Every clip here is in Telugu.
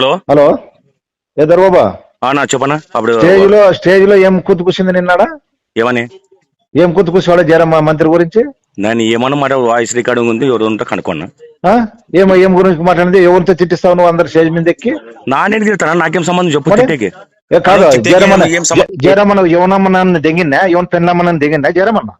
హలో? హలో? ఎదరు బాబా ఆ, నా చెప్పనా? అప్పుడు స్టేజ్లో స్టేజ్లో ఏం కుత్తుకుసింది నిన్నాడా? ఏమని? ఏం కుత్తుకుసేవాడు జరమ్మ మంత్రి గురించి? నేను ఏమన్నా మాట వాయిస్ రికార్డింగ్ ఉంది ఎవరు ఉంటే కనుక్కున్నా ఆ? ఏమో ఏం గురించి మాట్లాడింది? ఎవరితో చిట్టిస్తావు నువ్వు అందరు స్టేజ్ మీద ఎక్కి? నానేం తిడతానా? నాకేం సంబంధం? చెప్పు? తిట్టేకి. ఏ కాదు జరమన్న ఏం? జరమన్న ఎవనమ్మనని దిగిందా? ఎవరి పెన్నమ్మనని దిగిందా? జరమన్న?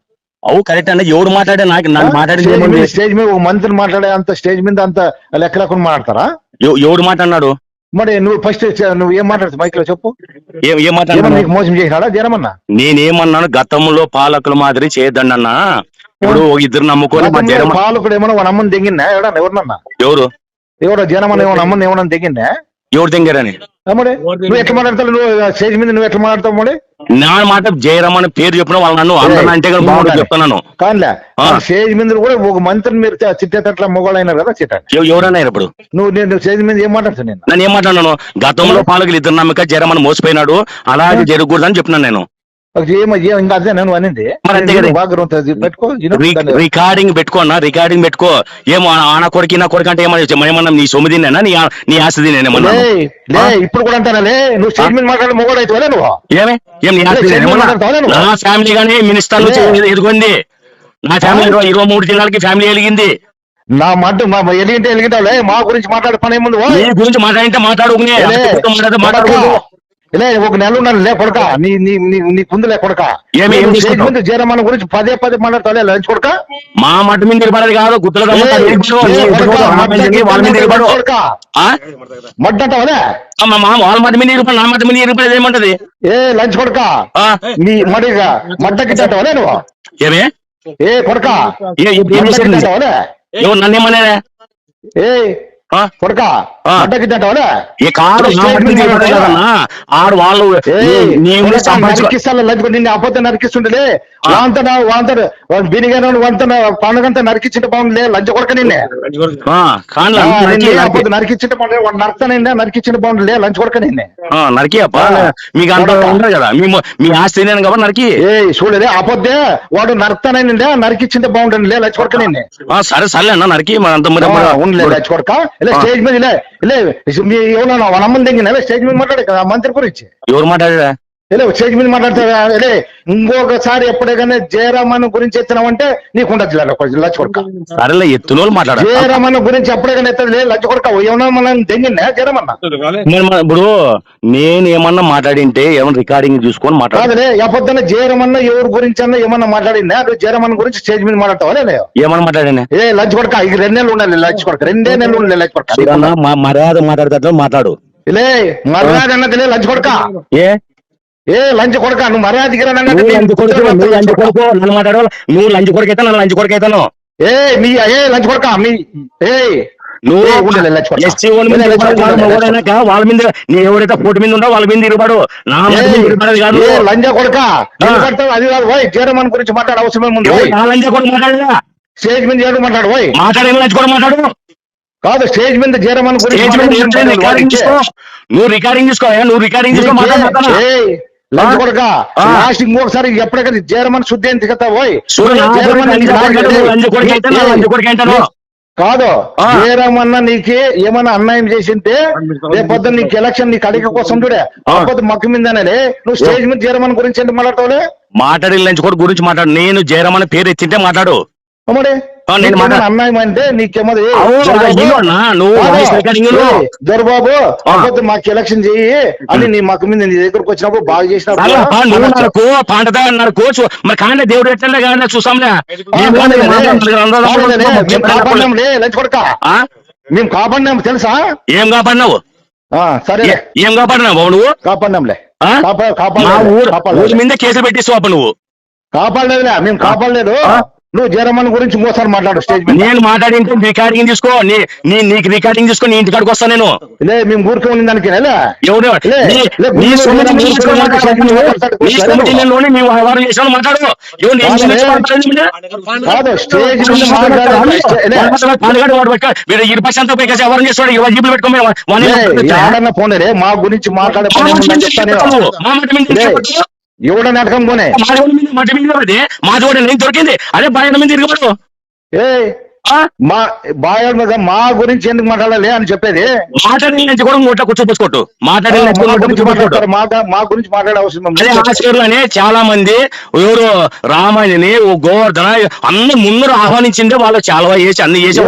అవు కరెక్ట్ అన్న. ఎవడు మాట్లాడే నాకు నాకు మాట్లాడింది స్టేజ్? మీద ఒక మంత్రి మాట్లాడే అంత స్టేజ్ మీద అంత లెక్క లేకుండా మాట్లాడతారా? ఎవ- ఎవడు మాట్లాడినాడు? మరి నువ్వు ఫస్ట్ నువ్వు ఏం మాట్లాడుతావు మైక్లో చెప్పు. ఏం ఏం నీకు మోసం చేసినాడా? జరమన్న నేనేమన్నాను గతంలో పాలకుల మాదిరి చేయొద్దండి అన్న. ఇప్పుడు ఇద్దరు నమ్ముకొని మా గతంలో జనం పాలకుడు ఏమన్నా వాళ్ళ అమ్మని దిగిందా ఎవడన్నా? ఎవరినన్నా? ఎవరు? ఎవడో జనమన్న ఏమన్నా అమ్మని ఏమన్నా దిగిందా ఎవరు అమ్ముడే నువ్వు ఎట్లా మాట్లాడతావు? నువ్వు స్టేజ్ మీద నువ్వు ఎట్లా మాట్లాడతావు ముడే నా మాట జయరామ్ అని పేరు చెప్పిన వాళ్ళు నన్ను అందరిని అంటే బాగుంటుంది చెప్తున్నాను. కానిలే. స్టేజ్ మీద కూడా ఒక మంత్రిని మీరు చిట్టేటట్ల మొగలైనారు కదా చిట్టండి. ఎవ- ఎవరన్నా ఇప్పుడు? నువ్వు నేను స్టేజ్ మీద ఏం మాట్లాడుతావు నేను? ఏం మాట్లాడినాను గతంలో పాలకులు ఇద్దరు నమ్మక జయరామని మోసపోయినాడు. అలాగే జరగకూడదని చెప్పినాను నేను. ఇంకా అదే నేను అనింది. మరి అంతే కదా. బాగా పెట్టుకో రికార్డింగ్ పెట్టుకో అన్న రికార్డింగ్ పెట్టుకో. ఏమో ఆన కొడుకు నా కొడుకు అంటే ఏమన్నా నీ సొమ్మిది నీ ఆ- నీ ఆస్తి ఇప్పుడు కూడా అంటానా నువ్వు మాట్లాడే మొగడు అయితే నువ్వు. ఏమే? ఏం నీ ఆస్తి ఫ్యామిలీ గానీ మినిస్టర్లు లే. ఎదుగుంది. నా ఫ్యామిలీ ఇరవై మూడు జిల్లాలకి ఫ్యామిలీ వెలిగింది నా మాట మా ఎలిగింటే ఎలిగింటావులే మా గురించి మాట్లాడే పని ఏముంది గురించి మాట్లాడింటే మాట్లాడుకునే మాట్లాడితే మాట్లాడుకో. కొడకా. లే ఒక నెల ఉన్నాను లే కొడక. నీ నీ నీ కుందు లే కొడక? మీద జయరామన్ గురించి పదే పదే మాట్లాడతావు లంచ్ కొడక. మా మట్టి మీద నిలబడేది కాదు గుట్టలు లే, దమ్ముతా, లే, నిలబడు, నీ కొడకా, ఎదురుగా వాళ్ళ మీద మీద మధ్య మీద నిలబడి నా మధ్య మీద నిలబడేది ఏమంటది? ఏ లంచ్ కొడక? నీ మడిగా మడ్డకిట్టవలే నువ్వు? ఏమే? ఏ కొడక. ఏ- ఏ- కొడక ఆడు వాళ్ళు నరికిస్తాను నరికిస్తుండలే వాంతన వాంతడు బినిగాను వంతన పండుగంతా నరికించింటే బాగుంది లంచ్ కొడక నిన్నే. ఆ, కాదు ఆ, నరికి- నిన్నే నరికి- అపోతే నరికించింటే బాగుంది వాడు నరకతానండి నరికించింటే బాగుంది లంచ్ కొడక నిన్నే. ఆ, నరికి అప్ప. మీకు అంత. ఉండదు కదా. మీ ఆస్తి నేను కాబట్టి నరికి. ఏ చూడలే అపోతే వాడు నరకతానండి నరికించింటే బాగుంటుంది లే లంచ్ కొడక నిన్నే. సరే సరే అన్న నరికి మన అంత మరి ఆ, ఉండలే లంచ్ కొడక. ఇలా ఆ. స్టేజ్ మీద ఇలా ఇలా మీ ఎవరన్నా వాళ్ళ అమ్మని దిగిన స్టేజ్ మీద మాట్లాడే కదా మంత్రి గురించి ఇలా స్టేజ్ మీద మాట్లాడతారా లే ఇంకొకసారి ఎప్పుడైనా జయరామన్ గురించి ఎత్తినావంటే నీకు ఉండదు లచ్చ కొడక. సరేలే ఎత్తునోళ్ళు మాట్లాడ జయరామన్ గురించి ఎప్పుడైనా ఎత్తదు లే లచ్చ కొడక ఏమన్నా మనం దెంగిందా జయరామన్న? ఇప్పుడు నేను ఏమన్నా మాట్లాడింటే ఏమన్నా రికార్డింగ్ చూసుకొని మాట్లాడు. కాదులే ఎప్పొద్దున జయరామన్న ఎవరి గురించి అన్నా ఏమన్నా మాట్లాడిందా? నువ్వు జయరామన్ గురించి స్టేజ్ మీద మాట్లాడతావా లే ఏమన్నా మాట్లాడినా ఏ లంచ్ కొడక ఇక రెండు నెలలు ఉండాలి లంచ్ కొడక రెండే నెలలు ఉండాలి లంచ్ కొడక. మర్యాద మాట్లాడేటట్లు మాట్లాడు. లే మర్యాద అన్నది లే లంచ్ కొడక. ఏ? ఏ లంచ్ కొడక నువ్వు మర్యాద నువ్వు లంచ్ కొడుకు నువ్వు లంచ్ కొడుకు నన్ను నువ్వు లంచ్ కొడుకు అయితే నన్ను లంచ్ కొడుకు అవుతాను ఏ మీ ఏ లంచ్ కొడక మీ ఏ. నువ్వు. ఎస్సీ వాళ్ళ మీద నీ ఎవరైతే పోటీ మీద ఉండో వాళ్ళ మీద తిరగబడు నా కాదు. లంజ కొడక అది కాదు పోయి గురించి మాట్లాడే. నా కొడుకు మాట్లాడదా? స్టేజ్ మీద ఏడు మాట్లాడు పోయి మాట్లాడే లంచ్ కొడుకు మాట్లాడు? కాదు స్టేజ్ మీద గురించి. నిల్చొని రికార్డింగ్ తీసుకో. నువ్వు రికార్డింగ్ తీసుకో నువ్వు రికార్డింగ్ తీసుకో మాట్లాడు? కొడక. లాస్ట్ ఇంకొకసారి ఎప్పటికైనా జయరామన్ శుద్ధి అని దిగుతా పోయి కాదు. జయరామన్న నీకు ఏమైనా అన్యాయం చేసింటే రేపొద్దు నీకు ఎలక్షన్ నీకు అడిగ కోసం చూడే. కాకపోతే మక్కు మీదనే నువ్వు స్టేజ్ మీద జయరామన్ గురించి ఏంటి మాట్లాడతావులే? మాట్లాడి లంచ్ గురించి మాట్లాడు. నేను జయరామని పేరు ఎత్తింటే మాట్లాడు. అమ్మడే. అన్యాయం అంటే లో. దొరబాబు మాకు ఎలక్షన్ చెయ్యి అని నీ మాకు మీద నీ దగ్గరకు వచ్చినప్పుడు బాగా చేసినప్పుడు పంటదా నరకు చూ- మరి కానీ దేవుడు ఎట్లా కానీ చూసాంలే మేము కాపాడినాం తెలుసా? ఏం కాపాడినావు? ఆ, సరే ఏ- కాపాడినావు బాబు నువ్వు? కాపాడినాంలే ఆ? కాపా- మా కాపాడలేదు, ఊరు మీద కేసులు పెట్టిస్తావు నువ్వు. కాపాడలేదులే మేము కాపాడలేదు? నువ్వు జరమన్ గురించి ఇంకోసారి మాట్లాడు స్టేజ్ మీద. నేను మాట్లాడింటే రికార్డింగ్ తీసుకో నీ నీకు రికార్డింగ్ తీసుకో నీ ఇంటికాడికి వస్తాను నేను. లే మేము ఊరికే ఉన్న దానికి లే ఎవడు? లే, నీ- లే, నీ గుండె సొమ్మిది మీద నీ గుండె మీద మాట్లాడు, గుండె మీద నువ్వు. మాట్లాడు, నీ సరే సొమ్మిది నువ్వు. లోనే మీ వ్యవహారం చేసిన మాట్లాడు. ఎవరు నీ కాదులే. గురించి మాట్లాడింది మీద? కాదు స్టేజ్ మీద మాట్లాడాలి స్టే- లే, పాలగాడు వాడు పెట్ట వీడు ఇరు పర్సెంట్ పైకి ఎవరు చేస్తాడు? ఇరవై జీబులు రే, మా గురించి మాట్లాడే ఎవడన్నా అడగం పోనే మీద దేవుడు నేను దొరికింది అదే బాధ్యత మీద తిరగబడు ఏ? మా బాయర్ మీద మా గురించి ఎందుకు మాట్లాడాలి అని చెప్పేది? మాట్లాడి కూడా నోట్ల కూర్చోపోసుకోటు మాట్లాడి మా గురించి మాట్లాడే అవసరం చాలా మంది ఎవరు రామాయణని ఓ గోవర్ధన అన్ని ముందర ఆహ్వానించిందే వాళ్ళు చాలా చేసి అన్ని చేసి.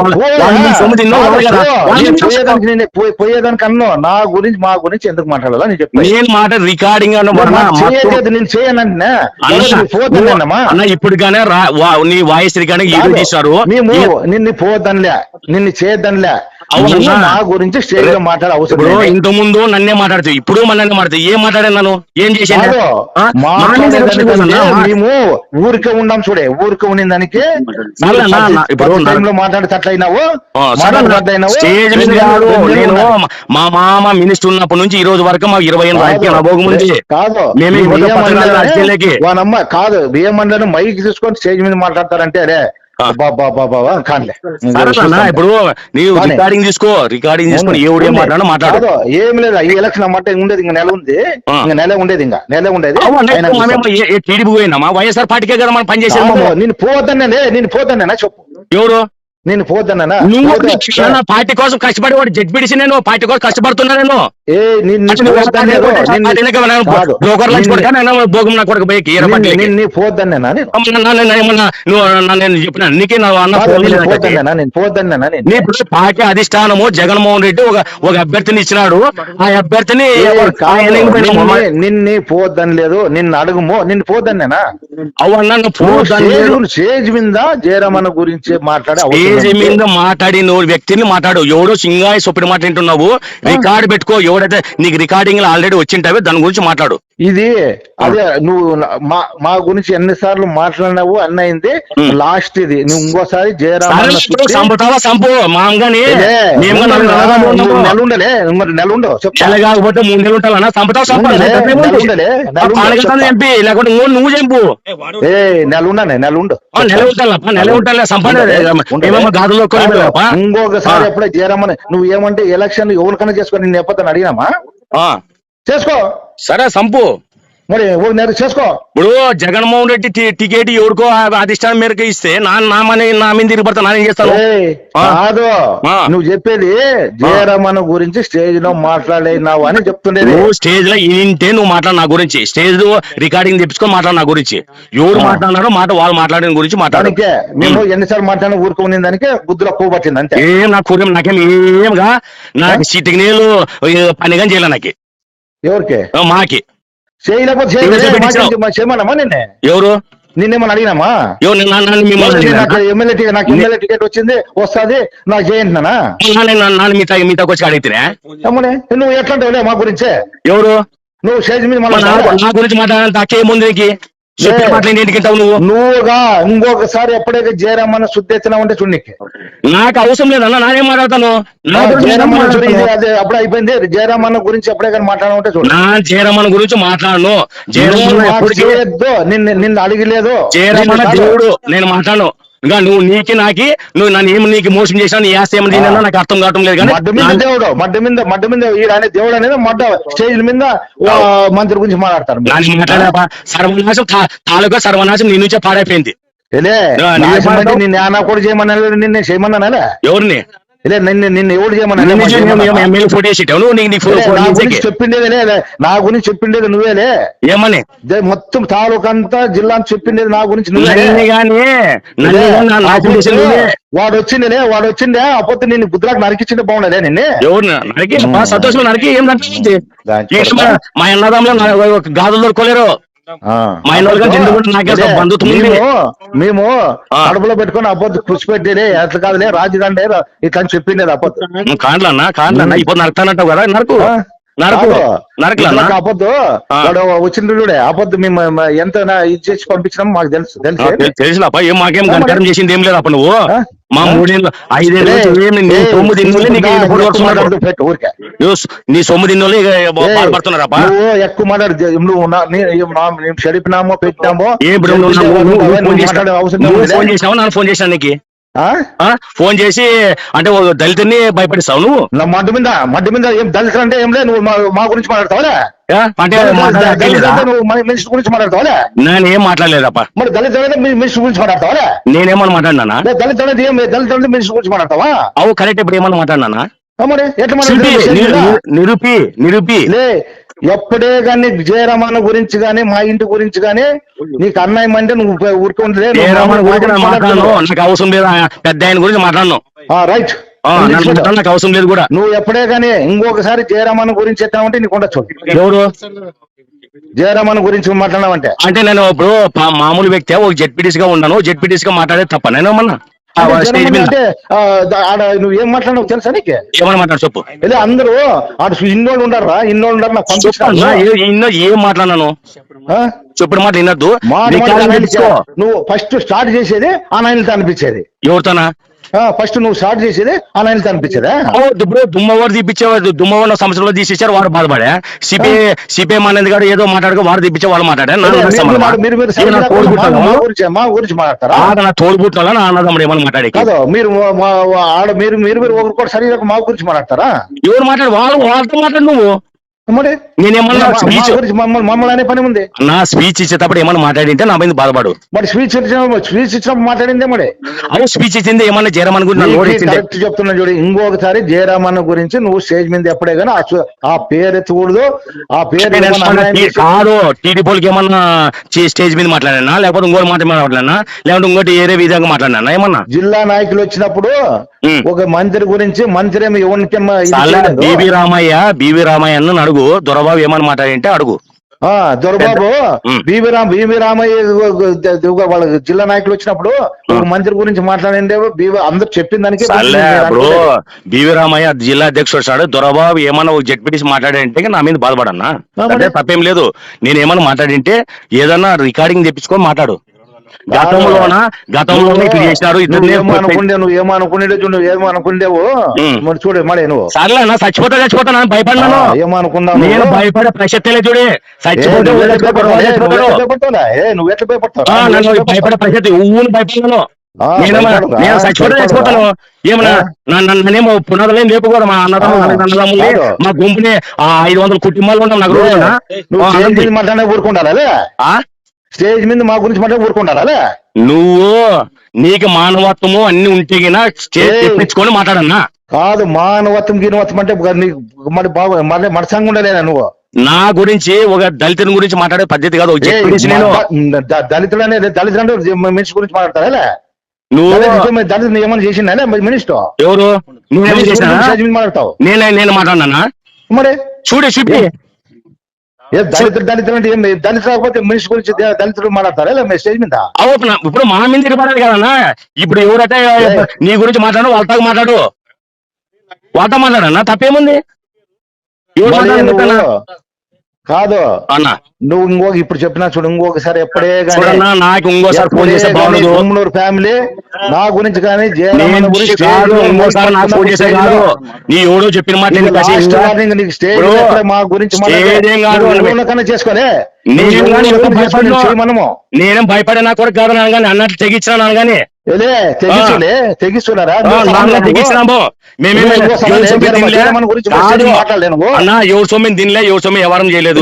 పోయేదానికి నేను పోయే- పోయేదానికి అన్నో. నా గురించి మా గురించి ఎందుకు మాట్లాడాలా? నేను చెప్పాను నేను మాట రికార్డింగ్ నేను అన్న ఇప్పుడు వా- నీ వాయిస్ రికార్డింగ్ ఈ- నిన్ను పోదనిలే నిన్ను అవునా? నువ్వు మా గురించి స్టేజ్లో మాట్లాడే అవసరం లేదు. ఇంత ముందు నన్నే మాట్లాడుతావు ఇప్పుడు నన్నే మాట్లాడుతావు ఏం మాట్లాడాను నన్ను? ఏం చేశాను? మేము ఊరికే ఉండాం చూడే ఊరికే ఉండిన దానికి ఇప్పుడు నా- మాట్లాడేటట్లయినావు నేను మా మామ మినిస్టర్ ఉన్నప్పటి నుంచి ఈ రోజు వరకు మాకు ఇరవై రాజకీయ అనుభవం ఉంది. కాదు మేమే కాదు బియ్యం మండలి మైక్ తీసుకొని స్టేజ్ మీద మాట్లాడతారంటే అరే కానిలే. సరే అన్న, ఇప్పుడు నీవు రికార్డింగ్ తీసుకో రికార్డింగ్ తీసుకొని ఎవడు ఏం మాట్లాడో. మాట్లాడు ఏం లేదు ఈ ఎలక్షన్ అమ్మంటే ఉండేది ఇంకా నెల ఉంది. ఇంకా నెల ఉండేది ఇంకా నెల ఉండేది. టీడీపీ పోయినామా వైఎస్ఆర్ పార్టీకే కదా మనం మాము. నేను పోతానే నేను పోతానేనా చెప్పు. ఎవరు? నేను పోతానా నువ్వు పార్టీ కోసం కష్టపడి వాడు జడ్పీడిసి నేను పార్టీ కోసం కష్టపడుతున్నా నేను. ఏ నిన్ను నేను? చెప్పిన నీకే నా పార్టీ అధిష్టానము జగన్మోహన్ రెడ్డి ఒక ఒక అభ్యర్థిని ఇచ్చినాడు. ఆ అభ్యర్థిని నిన్ను- పోద్దని లేదు. నిన్ను అడుగుమో. నిన్ను అవన్న లేదు. స్టేజ్ మీద జయరామన్న గురించి మాట్లాడే స్టేజ్. మీద మాట్లాడి నువ్వు వ్యక్తిని మాట్లాడు. ఎవడో సింగాయి సొప్పిడి మాట వింటున్నావు? రికార్డు పెట్టుకో. ఎవడైతే నీకు రికార్డింగ్ ఆల్రెడీ వచ్చింటావే దాని గురించి మాట్లాడు. ఇది అదే నువ్వు మా మా గురించి ఎన్నిసార్లు మాట్లాడినావు అన్న అయింది ఉం. లాస్ట్ ఇది. నువ్వు ఇంకోసారి మేము నువ్వు. నెల ఉండవు కాకపోతే మూడు నెలలు ఉంటావన్నా సంపుతావు చంపి. లేకుంటే నువ్వు నువ్వు చంపు ఏ నెల ఉండనే నెల ఉండు నెల ఉంటాలప్ప ఉంటాలే ఇంకొకసారి. ఎప్పుడే జయరామన్న నువ్వు ఏమంటే ఎలక్షన్ ఎవరికైనా చేసుకో నేను ఎప్పదని అడిగినామా? చేసుకో. సరే సంపు. మరి నెల చేసుకో. ఇప్పుడు జగన్మోహన్ రెడ్డి టికెట్ ఎవరికో అధిష్టానం మేరకు ఇస్తే నా నా మన నా మీద తిరిగి పడతా నానేం చేస్తాను. కాదు. నువ్వు చెప్పేది జయరామన్న గురించి స్టేజ్లో మాట్లాడినావు అని చెప్తుండేది. నువ్వు స్టేజ్లో ఇంటే నువ్వు మాట్లాడు నా గురించి. స్టేజ్లో రికార్డింగ్ తెప్పించుకొని మాట్లాడు నా గురించి. ఎవరు. మాట్లాడినారో మాట వాళ్ళు మాట్లాడిన గురించి మాట్లాడు. మేము ఎన్నిసార్లు మాట్లాడిన ఊరుకునే దానికే గుద్దులో పట్టింది అంతే. ఏం నా కూర్యం నాకేం ఏమిగా నాకు సిటికి నీళ్ళు పని కానీ చేయలే నాకు. ఎవరికి? మాకి. చేయలేకపోతే చేయమన్నామా నిన్నే? ఎవరు? నిన్నేమని అడిగినామా? ఎమ్మెల్యే టికెట్ నాకు ఎమ్మెల్యే టికెట్ వచ్చింది వస్తుంది నాకు చేయంటున్నానా నన్ను- నన్ను- నన్ను మీతో వచ్చి అడిగితే నువ్వు ఎట్లా మా గురించే? ఎవరు? నువ్వు స్టేజ్ మీద నా- గురించి నీకు? చెప్పిన. మాటలు నువ్వు? నువ్వుగా ఇంకొకసారి ఎప్పుడైతే జయరామన్న శుద్ధెత్తినా ఉంటే చూడనికి. నాకు అవసరం లేదన్న నానేం మాట్లాడతాను? జయరామన్న అప్పుడు అయిపోయింది. జయరామన్న గురించి ఎప్పుడే కానీ మాట్లాడడం ఉంటే చూడు. నా జయరమణ గురించి మాట్లాడను. చేయొద్దు నిన్ను నిన్ను అడిగలేదు. కాదు. దేవుడు నేను మాట్లాడను. ఇంకా నువ్వు నీకి నాకి నువ్వు నన్ను ఏమి నీకు మోసం చేసావు నీ ఆస్తి ఏమి తిన్నా నాకు అర్థం కావటం లేదు కానీ దేవుడు మడ్డ మీద మడ్డ మీద అనే దేవుడు అనేది మడ్డ స్టేజ్ మీద మంత్రి గురించి మాట్లాడతారు. నాని మాట్లాడా సర్వనాశం తాలూకా సర్వనాశం నీ నుంచే పాడైపోయింది. కూడా చేయమన్నా నిన్ను చేయమన్నానా ఎవరిని? లే నిన్ను నిన్ను ఎవడు ఫోటో నువ్వు నీకు చెప్పిండేది నా గురించి చెప్పిండేది నువ్వేలే. ఏమని? మొత్తం తాలూకా అంతా జిల్లా చెప్పిండేది నా గురించి. వాడు వచ్చిండే వాడు వచ్చిండే అప్పుడు నిన్ను గుద్దురాకు నరికిచ్చిండే బాగుండలే నిన్నే. ఎవరు నరికి? మా సంతోషం నరికి? ఏం దానికి మా అన్నదమ్ములు గాజులు దొరకలేరు. మేము. కడుపులో పెట్టుకుని అబ్బొద్దు కృషి పెట్టేలే ఎట్లా కాదులే రాజుదండే ఇట్లా అని చెప్పిండేది అబ్బొద్దు కాండ్లన్నా కాండ్లన్నా ఇప్పుడు నరకతానంటావు కదా నరకు. ఆ. వాడు వచ్చిండే అబ్బొద్దు మేము మ- ఎంత ఇది చేసి పంపించినాం మాకు తెలుసు తెలుసు. తెలుసులాప ఏం మాకేం గంటరం చేసింది ఏం లేదు అప్ప నువ్వు? మా? మూడేళ్ళు ఐదేళ్ళు నీ తొమ్మిది దినులు నీకు పెట్టు ఊరికే. నీ సొమ్ము బాధపడుతున్నారప్ప నువ్వు ఎక్కువ మాట్లాడు నువ్వు నా- నీ- నా- మేము చెడిపినామో పెట్టినామో ఇప్పుడు నువ్వు ఫోన్ చేసావు? నన్ను ఫోన్ చేశాను నీకు? ఆ? ఆ? ఫోన్ చేసి అంటే దళితుని భయపడిస్తావు నువ్వు? మడ్డు మీద మడ్డు మీద ఏం దళితులు అంటే ఏం లేదు నువ్వు మా- గురించి మాట్లాడతావా మినిస్టర్ గురించి మాట్లాడతావా నేను ఏం మాట్లాడలేదప్ప. మరి దళిత మినిస్టర్ గురించి మాట్లాడతావా నేనేమన్నా మాట్లాడినా దళిత దళిత మినిస్టర్ గురించి మాట్లాడతావా? అవు కరెక్ట్ ఇప్పుడు ఏమన్నా మాట్లాడినా మరి ఎట్లా నిరూపి నిరూపి. ఎప్పుడే గాని జయరామన్న గురించి గాని మా ఇంటి గురించి గాని నీకు అన్యాయం అంటే నువ్వు ఊరుకుంటే అవసరం లేదు పెద్ద ఆయన గురించి మాట్లాడను. రైట్. నాకు అవసరం లేదు కూడా. నువ్వు ఎప్పుడే గాని ఇంకొకసారి జయరామన్న గురించి ఎత్తామంటే నీకు ఉండొచ్చు ఎవరు? జయరామన్న గురించి మాట్లాడామంటే. అంటే నేను ఇప్పుడు మామూలు వ్యక్తి ఒక జెడ్పీటీసీ గా ఉన్నాను జెడ్పీటీసీ గా మాట్లాడేది తప్ప. నేను ఏమన్నా? అంటే ఆడ నువ్వు ఏం మాట్లాడినావు తెలుసా నీకే? ఏమన్నా మాట్లాడు చెప్పు. ఇలా అందరూ ఆడ ఇన్నోళ్ళు ఉండరా ఇన్నోళ్ళు ఉండరు నాకు చెప్పన్నా, ఏ- మాట్లాడినాను? చెప్పిన మాట వినొద్దు. నువ్వు ఫస్ట్ స్టార్ట్ చేసేది ఆ నాయనతో అనిపించేది. ఎవరితోనా? ఫస్ట్ నువ్వు స్టార్ట్ చేసేది ఆ నాయనతో అనిపించేదా? ఓ, ఇప్పుడు దుమ్మవాడు తీపిచ్చేవాడు దుమ్మవాడు సంవత్సరంలో తీసేసారు వాడు బాధపడే. సిపిఐ సిపిఐ మానేది గారు ఏదో మాట్లాడుకో వాడు తీపిచ్చే వాళ్ళు మాట్లాడే నా అదే, అన్నదమ్ముడు మీరు సంబంధమా? మీరు మీరు ఏ నా అన్నదమ్ముడు ఏమన్నా మాట్లాడే కాదు మీరు ఆడ మీరు మీరు మీరు ఒకరు కూడా సరిగా మా గురించి మాట్లాడతారా? ఎవరు మాట్లాడు? వాళ్ళు వాళ్ళతో మాట్లాడు నువ్వు. నేనేమన్నా స్పీచ్ గురించి మమ్మల్ని అనే పని ఉంది నా స్పీచ్ ఇచ్చేటప్పుడు ఏమన్నా మాట్లాడింటే నా మీద బాధపడు. మరి స్పీచ్ స్పీచ్ ఇచ్చినప్పుడు మాట్లాడిందే మరి? అవు స్పీచ్ ఇచ్చింది ఏమన్నా జరమని గురించి కరెక్ట్ చెప్తున్నా చూడు ఇంకొకసారి జయరామన్న గురించి నువ్వు స్టేజ్ మీద ఎప్పుడే కానీ ఆ పేరు ఎత్తకూడదు. ఆ పేరు కాదు టీడీపీకి ఏమన్నా స్టేజ్ మీద మాట్లాడినా లేకపోతే ఇంకోటి మాట మాట్లాడినా లేకపోతే ఇంకోటి ఏరే విధంగా మాట్లాడినా ఏమన్నా? జిల్లా నాయకులు వచ్చినప్పుడు. ఒక మంత్రి గురించి మంత్రి ఏమి ఎవరికి. బీబీ రామయ్య బీబీ రామయ్య అన్న అడుగు దొరబాబు ఏమని మాట్లాడింటే అడుగు. దొరబాబు ఉమ్. బీవీ రామ్ బీవీ రామయ్య ఒక వాళ్ళ జిల్లా నాయకులు వచ్చినప్పుడు మంత్రి గురించి మాట్లాడిండే బీవీ అందరు చెప్పిన దానికి బ్రో. బీవీ రామయ్య జిల్లా అధ్యక్షుడు సాడు దొరబాబు ఏమన్నా ఒక జడ్పీటీసీ మాట్లాడంటే నా మీద బాధపడన్నా. తప్పేం లేదు. నేను ఏమన్నా మాట్లాడింటే ఏదన్నా రికార్డింగ్ తెప్పించుకొని మాట్లాడు. గతంలోన నువ్వు ఇద్దరు ఏమో అనుకుండే నువ్వు ఏమో అనుకునేది నువ్వు ఏమో అనుకుండేవు ఉమ్. మరి చూడు మడే నువ్వు సర్లే నా చచ్చిపోతా చచ్చిపోతా నేను భయపడినాను ఆ, ఏమో అనుకున్నావు నేను? భయపడే ప్రసక్తే లేదు చూడే చచ్చిపోతే నువ్వు ఎట్లా భయపడతావు? భయపడే? ప్రసక్తి ఊళ్ళు భయపడినాను? నేను చచ్చిపోతే? చచ్చిపోతాను ఏమన్నా నన్నేమో పునాదులేం లేపుకోరు మా అన్నదమ్ములు. మా గుంపుని ఆ ఐదు వందల కుటుంబాలు ఉంటాం. నువ్వు ఆ, స్టేజ్. మీద మా గురించి మాట్లాడి ఊరుకుంటారా నువ్వు నీకు మానవత్వము అన్ని ఉంటే స్టేజ్. తెప్పించుకొని మాట్లాడన్నా. కాదు మానవత్వం గినవత్వం అంటే నీకు మరి బాగు మరి మనసంగా ఉండలేదా నువ్వు? నా గురించి ఒక దళితుని గురించి మాట్లాడే పద్ధతి కాదు దళితులు అనేది దళితులు అంటే మనిషి గురించి మాట్లాడతారా నువ్వు దళితులు ఏమైనా చేసిందా మినిస్టర్? ఎవరు? మీద మాట్లాడతావు? నేనే నేను మాట్లాడినా మరి? చూడే చూపి ఏ దళితులు దళితులు అంటే ఏం దళితులు కాకపోతే మనిషి గురించి దళితులు మాట్లాడతారా? ఇలా మీ స్టేజ్ మీద? ఇప్పుడు నా- ఇప్పుడు మా మీద తిరగబడాలి కదన్నా? ఇప్పుడు ఎవరైతే నీ గురించి మాట్లాడు వాళ్ళతో మాట్లాడు. వాళ్ళతో మాట్లాడన్నా తప్పేముంది? ఎవరు మాట్లాడుతున్నా? కాదు. అన్న. నువ్వు ఇంకొక ఇప్పుడు చెప్పినా చూడు ఇంకొకసారి ఎప్పుడే నాకు ఇంకోసారి ఫోన్ చేస్తే బాగుండదు. ఉమ్మనూరు ఫ్యామిలీ నా గురించి కానీ జయరామన్న నేను గురించి కాదు ఇంకోసారి నాకు ఫోన్ చేసే కాదు. నీ ఎవడో చెప్పిన మాట నీకు స్టేజ్ మా గురించి చేసుకోలే. చేయమనము నేనేం భయపడే నా కొరకు కాదు కానీ అన్నట్టు తెగించిన సమయం ఎవరి సొమ్ము జయరామ- తినలే. ఎవరి సొమ్ము ఎవరి చేయలేదు.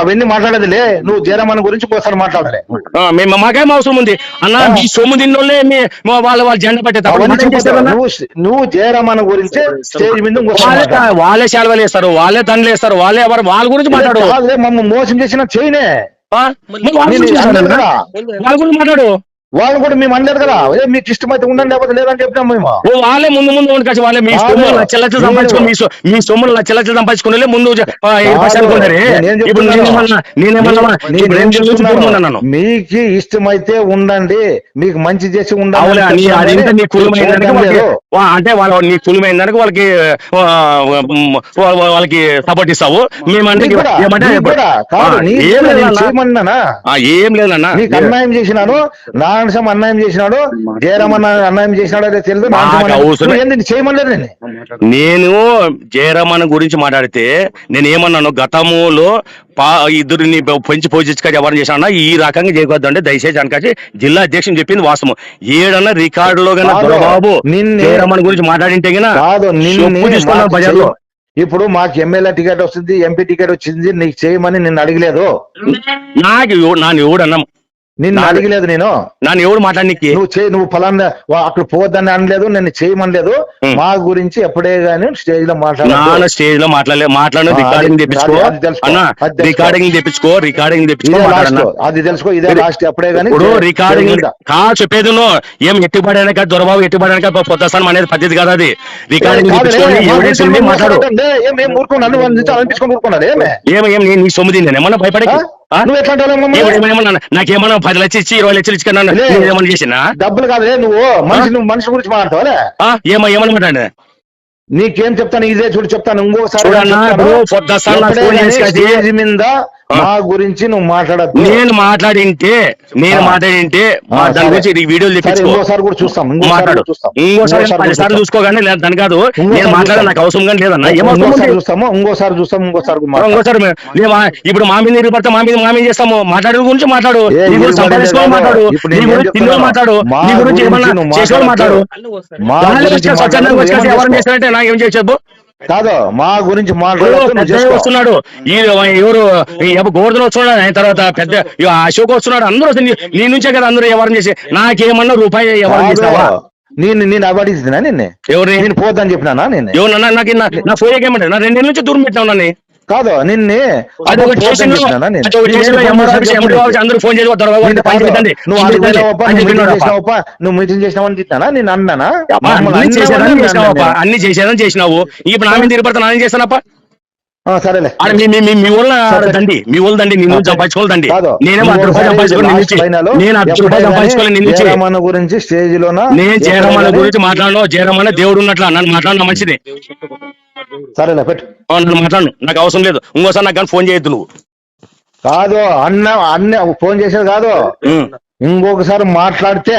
అవన్నీ మాట్లాడేదిలే. నువ్వు జయరామన్ గురించి ఒకసారి మాట్లాడాలి. మేము మాకేం అవసరం ఉంది? అన్న. మీ సొమ్ము తిన్నోళ్ళే వాళ్ళ వాళ్ళ జెండా పెట్టే? నువ్వు జయరామన్ గురించి వాళ్ళే శాలువలు వేస్తారు వాళ్ళే దండలు వేస్తారు వాళ్ళే ఎవరు వాళ్ళ గురించి మాట్లాడు మమ్మల్ని మోసం చేసిన చేయనే. మాట్లాడు. వాళ్ళు కూడా మేము అనలేదు కదా. ఏ మీకు ఇష్టమైతే ఉండండి లేకపోతే లేదని చెప్పినాం మేము. వాళ్ళే ముందు ముందు ఉండి కలిసి వాళ్ళే మీ. సొమ్ములు లక్ష లక్షలు సంపాదించుకుని మీ సొమ్ములు లక్ష లక్షలు సంపాదించుకుని ముందు ఇప్పుడు? నేనేమన్నా మీకు ఇష్టమైతే ఉండండి మీకు మంచి చేసి ఉండాలి నీ అది నీ కులమైన అంటే వాళ్ళ నీ కులమైన దానికి వాళ్ళకి వాళ్ళకి సపోర్ట్ ఇస్తావు. మేమంటే ఏం లేదన్నా. ఏం నీకు అన్యాయం చేసినాడు నారాయణ అన్యాయం చేసినాడు జయరామన్న అన్యాయం చేసినాడు అదే తెలియదు చేయమలేదు నేను? నేను జయరామన్ గురించి మాట్లాడితే నేను ఏమన్నాను గతములో పా ఇద్దరిని పెంచి పోజించుగా ఎవరిని చేశానన్నా ఈ రకంగా చేయకూడదు అంటే దయచేసి అనకాసి జిల్లా అధ్యక్షుని చెప్పింది వాస్తవం. ఏడన్నా రికార్డులో గన కాదు, దొరబాబు నిన్నే- జయరామన్ గురించి మాట్లాడింటే గిన బజార్లో. ఇప్పుడు మాకు ఎమ్మెల్యే టికెట్ వస్తుంది ఎంపీ టికెట్ వచ్చింది నీకు చేయమని నిన్ను అడగలేదు. నాకు నన్ను ఎవడు అన్నాం నిన్ను అడగలేదు నేను. నన్ను ఎవడు మాట్లాడనీకి నువ్వు చేయి నువ్వు ఫలానా అక్కడ పోవద్దని అనలేదు నేను చేయమనలేదు. మా గురించి ఎప్పుడే గానీ స్టేజ్లో నాన్న మాట్లాడాలి స్టేజ్లో మాట్లాడలే. మాట్లాడు రికార్డింగ్ తెప్పించుకో. రికార్డింగ్ తెప్పించుకో రికార్డింగ్ తెప్పించుకో అది తెలుసుకో. ఇదే లాస్ట్ ఎప్పుడే గానీ ఇప్పుడు చే- రికార్డింగ్. కా చెప్పేది నువ్వు? ఏం ఎట్టుబడానిక దొరబాబు ఎట్టుబడానిక పొద్దుస్తాను అనేది పద్ధతి కాదు అది. రికార్డింగ్ ఏం మాట్లాడు. ఏం ఏం ఊరుకున్నాను అనిపించుకొని ఏమే? ఏం ఏం నేను నీ సొమ్ము ఏమన్నా భయపడే? నువ్వు ఎట్లా నాకేమన్నా పది లక్షలు ఇచ్చి ఇరవై లక్షలు ఇచ్చి కన్నా లే. ఏమన్నా చేసినా? డబ్బులు కాదులే నువ్వు మనిషి నువ్వు మనిషి గురించి మాట్లాడతావా ఆ? ఏమో ఏమన్నా మాట్లాడు నీకేం చెప్తాను? ఇదే చూడు చెప్తాను. ఇంకోసారి మీద మా గురించి నువ్వు మాట్లాడద్దు. నేను మాట్లాడింటే నేను. మాట్లాడింటే మా దాని. గురించి వీడియోలు ఇంకోసారి కూడా చూస్తాం మాట్లాడు. ఇంకోసారి. చూసుకోగానే లేదు దాని కాదు. నేను మాట్లాడే. నాకు అవసరం కానీ లేదన్న. ఏమో ఇంకోసారి చూస్తాము? ఇంకోసారి చూస్తాం ఇంకోసారి. ఇంకోసారి ఇప్పుడు మా మీద నీరు పడితే మా మీద మా మీద చేస్తాము. మాట్లాడే గురించి మాట్లాడు. నీ గురించి సంపాదించుకోవాలి. మాట్లాడు. నీ గురించి చెప్తున్నాను? మాట్లాడు. నీ గురించి ఏమన్నా చేసేవాళ్ళు మాట్లాడు. మా చేసుకో. చేస్తారంటే నాకు ఏం చేసేది కాదు మా గురించి. వస్తున్నాడు. ఎవరు గోవర్ధన్ వస్తున్నాడు ఆయన తర్వాత పెద్ద అశోక్ వస్తున్నాడు అందరూ వస్తుంది నీ- నుంచే కదా అందరూ ఎవరిని చేసి. నాకేమన్నా రూపాయి కాదు. నేను నేను అవాడిస్తున్నా నిన్నే? ఎవరిని? నేను పోద్దని చెప్పినానా నేను ఎవరన్నా నాకు నా- ఫోన్ ఏమంటారు నా రెండేళ్ళ నుంచి దూరం పెట్టినా కాదు నిన్నే. నువ్వు మీటింగ్ చేసినావని తిట్టానా నేను అన్నానా? అన్ని చేసేదని చేసినావు ఇప్పుడు నా మీద తిరిగిపడతా నేను చేస్తానప్ప? ఆ, సరేలే. మీ ఊళ్ళో దండి. ఊళ్ళో దండి. నిన్ను నిన్ను. నేను సంపాదించుకోవాలి నిన్ను గురించి స్టేజ్ లోన నేను జయరామన్న గురించి మాట్లాడను. జయరామన్న దేవుడు ఉన్నట్ల నన్ను మాట్లాడిన మంచిది. సరేలే పెట్టు. మాట్లాడు. నాకు అవసరం లేదు. ఇంకోసారి నాకు కానీ ఫోన్ చేయొద్దు నువ్వు. కాదు అన్న అన్న ఫోన్ చేసేది కాదు. ఇంకొకసారి మాట్లాడితే.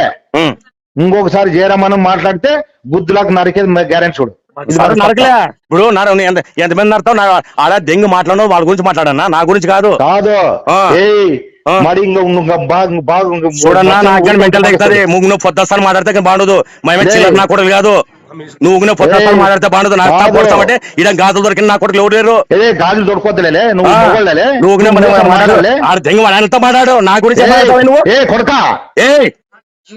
ఇంకొకసారి జయరామన్న మాట్లాడితే బుద్ధులకు నరికేది గ్యారెంటీ చూడు. నరకలే. ఇప్పుడు నర ఎంత ఎంతమంది నడతావు నా ఆడ దెంగి మాట్లాడను వాళ్ళ గురించి మాట్లాడన్నా నా గురించి కాదు. కాదు. మరి ఇంక ఇంక బాగా బాగా ఇంక చూడన్నా నాకు మెంటల్ తగ్గుతుంది ముగ్గురు పొద్దుస్తాను మాట్లాడితే బాగుండదు. మేమే. చిల్లర నా కొడుకు కాదు. నువ్వు పొద్దుస్తాను ఏయ్. మాట్లాడితే బాగుండదు. నాకు కాదు. కొడతామంటే ఇడ గాజులు దొరికిన నా కొడుకు ఎవరు లేరు? గాజులు దొరకొద్దులే నువ్వు. నువ్వు మాట్లాడలే. ఆడ దెంగి వాడంతా మాట్లాడు. నా గురించి నువ్వు? ఏ కొడక. ఏ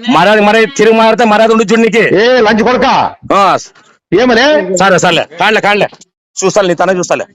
మర్యాద మరి తిరిగి మాట్లాడితే మర్యాద ఉండి చూడు నీకు ఏ లంచ్ కొడక. ఏమలే? సరే సర్లే. కాళ్ళే కాళ్ళే. చూస్తాను నీ తనే చూస్తాలే.